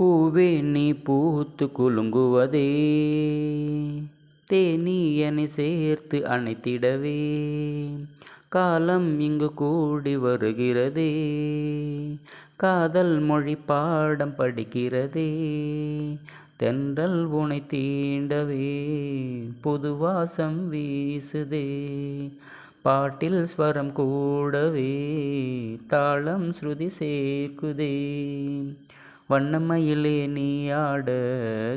பூவே நீ பூத்து குலுங்குவதே. தேனீயனை சேர்த்து அணைத்திடவே. காலம் இங்கு கூடி வருகிறதே. காதல் மொழி பாடம் படிக்கிறதே. தென்றல் உனை தீண்டவே. புதுவாசம் வீசுதே. பாட்டில் ஸ்வரம் கூடவே. தாளம் ஸ்ருதி சேர்க்குதே. வண்ணமயிலே நீ ஆட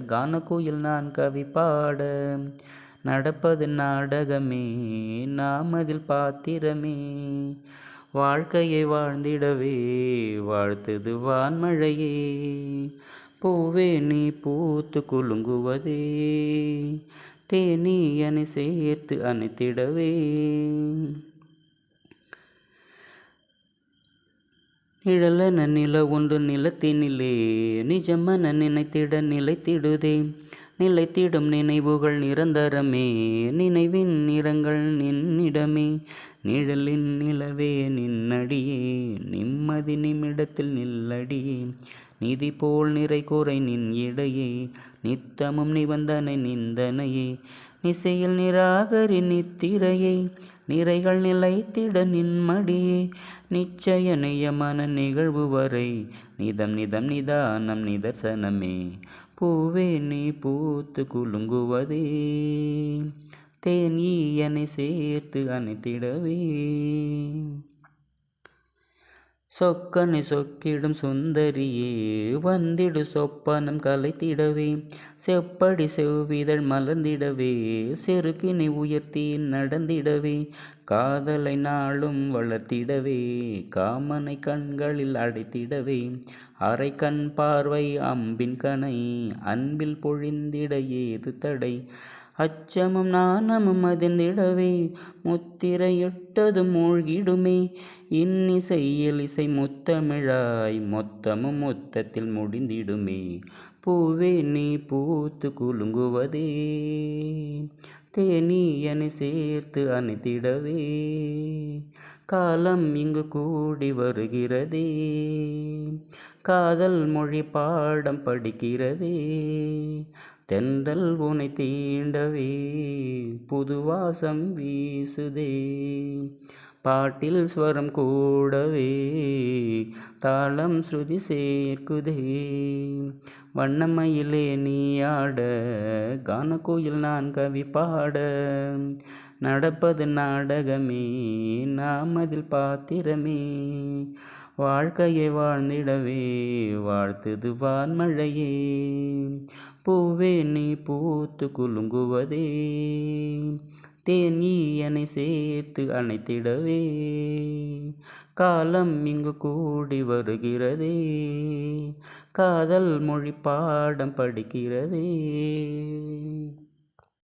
கானக்குயில் நான் கவி பாட. நடப்பது நாடகமே நாம் அதில் பாத்திரமே. வாழ்க்கையை வாழ்ந்திடவே வாழ்த்தது வான்மழையே. பூவே நீ பூத்து குலுங்குவதே தேனீ அணி சேர்த்து அணைத்திடவே. இழல நன்னில ஒன்று நிலத்தினிலே நிஜமென நினைத்திட நிலைத்திடுதே. நிலைத்திடும் நினைவுகள் நிரந்தரமே நினைவின் நிறங்கள் நின்னிடமே. நிழலின் நிலவே நின்னடியே நிம்மதி நிமிடத்தில் நில்லடியே. நிதி போல் நிறை குறை நின் இடையே நித்தமும் நிபந்தனை நிந்தனையே. இசையில் நிராகரி நித்திரையை நிறைகள் நிலைத்திட நின்மடியே நிச்சய நியமன நிகழ்வு வரை நிதம் நிதம் நிதானம் நிதர்சனமே பூவே நீ பூத்து குலுங்குவதே. தேன் ஈயனை சேர்த்து அணைத்திடவே. சொக்கனை சொக்கிடும் சுந்தரியே வந்திடு சொப்பனம் கலைத்திடவே. செப்படி செவ்விதழ் மலர்ந்திடவே செருக்கினை உயர்த்தி நடந்திடவே. காதலை நாளும் வளர்த்திடவே காமனை கண்களில் அடைத்திடவே. அரை கண் பார்வை அம்பின் கனை அன்பில் பொழிந்திட ஏது தடை? அச்சமும் நாணமும் அதிர்ந்திடவே முத்திரையிட்டது மூழ்கிடுமே. இன்னிசையில் இசை முத்தமிழாய் மொத்தமும் மொத்தத்தில் முடிந்திடுமே. பூவே நீ பூத்து குலுங்குவதே. தேனீயனை சேர்த்து அணைத்திடவே. காலம் இங்கு கூடி வருகிறதே. காதல் மொழி பாடம் படிக்கிறதே. தென்றல் உனை தீண்டவே புதுவாசம் வீசுதே. பாட்டில் ஸ்வரம் கூடவே தாளம் ஸ்ருதி சேர்க்குதே. வண்ணமயிலே நீ ஆட கானக்குயில் நான் கவி பாட. நடப்பது நாடகமே நாம் அதில் பாத்திரமே. வாழ்க்கையை வாழ்ந்திடவே வாழ்த்துது வான்மழையே. பூவே நீ பூத்து குலுங்குவதே. தேன் ஈயனை சேர்த்து அணைத்திடவே. காலம் இங்கு கூடி வருகிறதே. காதல் மொழி பாடம் படிக்கிறதே.